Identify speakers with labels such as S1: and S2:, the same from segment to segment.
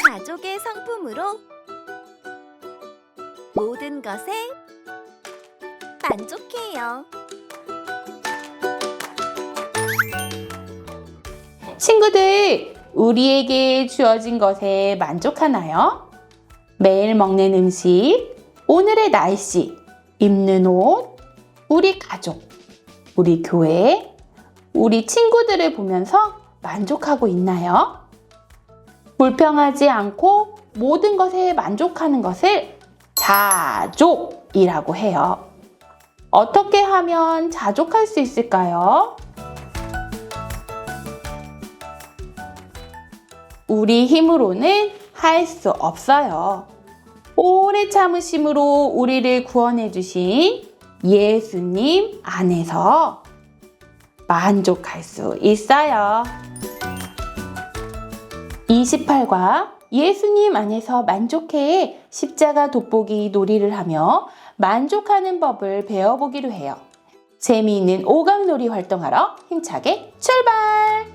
S1: 가족의 성품으로 모든 것에 만족해요.
S2: 친구들, 우리에게 주어진 것에 만족하나요? 매일 먹는 음식, 오늘의 날씨, 입는 옷, 우리 가족, 우리 교회, 우리 친구들을 보면서 만족하고 있나요? 불평하지 않고 모든 것에 만족하는 것을 자족이라고 해요. 어떻게 하면 자족할 수 있을까요? 우리 힘으로는 할 수 없어요. 오래 참으심으로 우리를 구원해 주신 예수님 안에서 만족할 수 있어요. 28과 예수님 안에서 만족해 십자가 돋보기 놀이를 하며 만족하는 법을 배워보기로 해요. 재미있는 오감놀이 활동하러 힘차게 출발!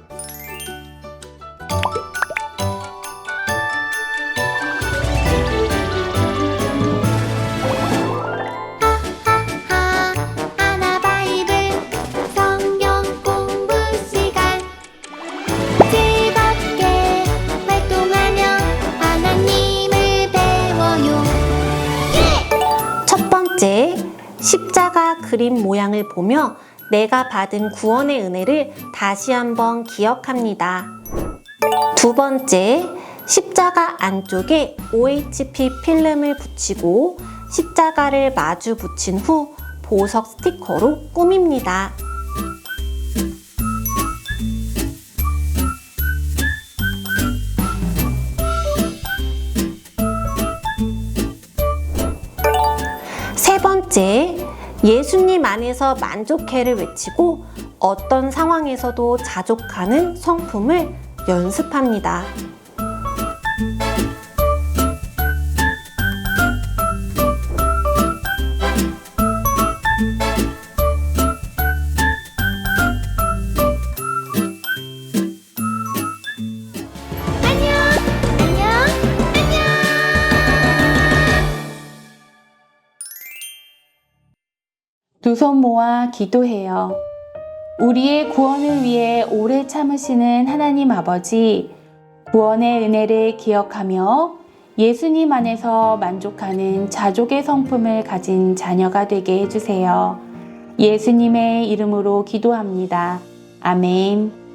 S3: 첫 번째, 십자가 그림 모양을 보며 내가 받은 구원의 은혜를 다시 한번 기억합니다. 두 번째, 십자가 안쪽에 OHP 필름을 붙이고 십자가를 마주 붙인 후 보석 스티커로 꾸밉니다. 번째, 예수님 안에서 만족해를 외치고 어떤 상황에서도 자족하는 성품을 연습합니다.
S2: 두 손 모아 기도해요. 우리의 구원을 위해 오래 참으시는 하나님 아버지, 구원의 은혜를 기억하며 예수님 안에서 만족하는 자족의 성품을 가진 자녀가 되게 해주세요. 예수님의 이름으로 기도합니다. 아멘.